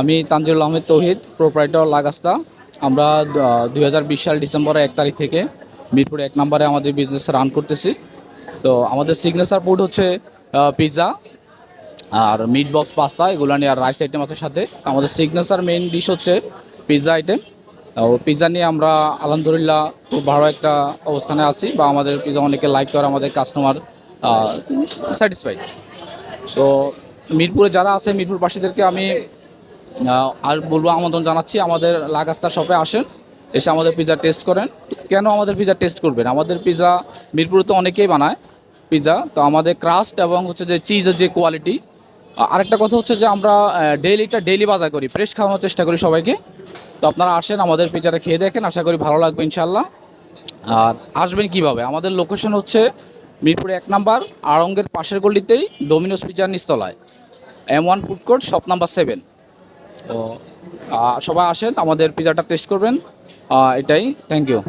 আমি তানজিরুল আহমেদ তৌহিদ প্রোপ্রাইটর লাগাস্তা। আমরা দুই হাজার বিশ সাল ডিসেম্বরের এক তারিখ থেকে মিরপুর এক নম্বরে আমাদের বিজনেস রান করতেছি। তো আমাদের সিগনেচার ফুড হচ্ছে পিৎজা আর মিট বক্স পাস্তা এগুলো নিয়ে আর রাইস আইটেম আছে সাথে। আমাদের সিগনেচার মেইন ডিশ হচ্ছে পিৎজা আইটেম পিৎজা নিয়ে আমরা আলহামদুলিল্লাহ খুব ভালো একটা অবস্থানে আছি বা আমাদের পিৎজা অনেকে লাইক করে, আমাদের কাস্টমার স্যাটিসফাইড তো মিরপুরে যারা আছে মিরপুরবাসীদেরকে আমি আর বলব আমন্ত্রণ জানাচ্ছি আমাদের লাগাস্তা শপে আসেন, এসে আমাদের পিৎজা টেস্ট করেন। কেন আমাদের পিৎজা টেস্ট করবেন? আমাদের পিৎজা মিরপুরে তো অনেকেই বানায় পিৎজা তো আমাদের ক্রাস্ট এবং হচ্ছে যে চিজের যে কোয়ালিটি আরেকটা কথা হচ্ছে যে আমরা ডেইলিটা ডেইলি বাজার করি ফ্রেশ খাওয়ানোর চেষ্টা করি সবাইকে। তো আপনারা আসেন, আমাদের পিৎজাটা খেয়ে দেখেন, আশা করি ভালো লাগবে ইনশাল্লাহ আর আসবেন কীভাবে? আমাদের লোকেশন হচ্ছে মিরপুরে এক নাম্বার, আড়ঙ্গের পাশের গলিতেই ডোমিনোস পিজার নিস্তলায় M one food court shop number seven তো সবাই আসেন আমাদের পিজাটা টেস্ট করবেন। এটাই থ্যাংক ইউ